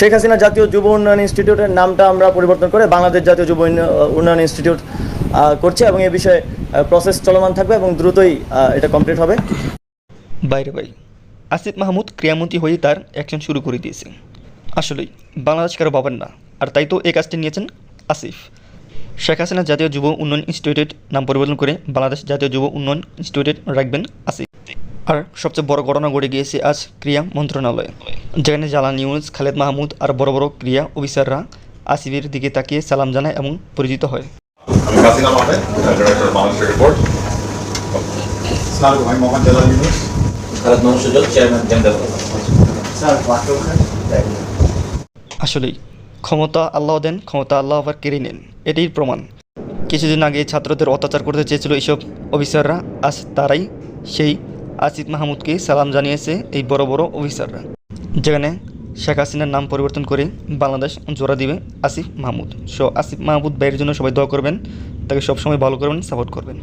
শেখ হাসিনা জাতীয় যুব উন্নয়ন ইনস্টিটিউটের নামটা আমরা পরিবর্তন করে বাংলাদেশ জাতীয় যুব উন্ন- উন্নয়ন ইনস্টিটিউট করছে এবং এ বিষয়ে প্রসেস চলমান থাকবে এবং দ্রুতই এটা কমপ্লিট হবে। বাইরে বাই আসিফ মাহমুদ ক্রিয়ামন্ত্রী হয়েই তার অ্যাকশন শুরু করে দিয়েছে। আসলেই, বাংলাদেশ কারও পাবেন না, আর তাই তো এই কাজটি নিয়েছেন আসিফ। শেখ হাসিনা জাতীয় যুব উন্নয়ন ইনস্টিটিউটের নাম পরিবর্তন করে বাংলাদেশ জাতীয় যুব উন্নয়ন ইনস্টিটিউটের রাখবেন আসিফ। আর সবচেয়ে বড় ঘটনা ঘটে গিয়েছে আজ ক্রিয়া মন্ত্রণালয়ে। যেখানে জালান নিউজ খালেদ মাহমুদ আর বড় বড় ক্রিয়া অফিসাররা আসিফের দিকে তাকিয়ে সালাম জানায় এবং পরিচিত হয়। আমি Kasina Mahmed director Bangladesh report sir ভাই মোহাম্মদ জালাল ইউনুস। খালেদ মোহাম্মদ চেয়ারম্যান জেম স্যার আসলেই ক্ষমতা আল্লাহ দেন ক্ষমতা আল্লাহ আবার কেড়ে নেন এটাই প্রমাণ। কিছুদিন আগে ছাত্রদের অত্যাচার করতে চেয়েছিল এইসব অফিসাররা আজ তারাই সেই আসিফ মাহমুদকে সালাম জানিয়েছে এই বড় বড় অফিসাররা। যেখানে শেখ হাসিনার নাম পরিবর্তন করে বাংলাদেশ জোড়া দিবে আসিফ মাহমুদ। সো আসিফ মাহমুদ ভাইয়ের জন্য সবাই দোয়া করবেন, তাকে সবসময় ভালো করবেন, সাপোর্ট করবেন।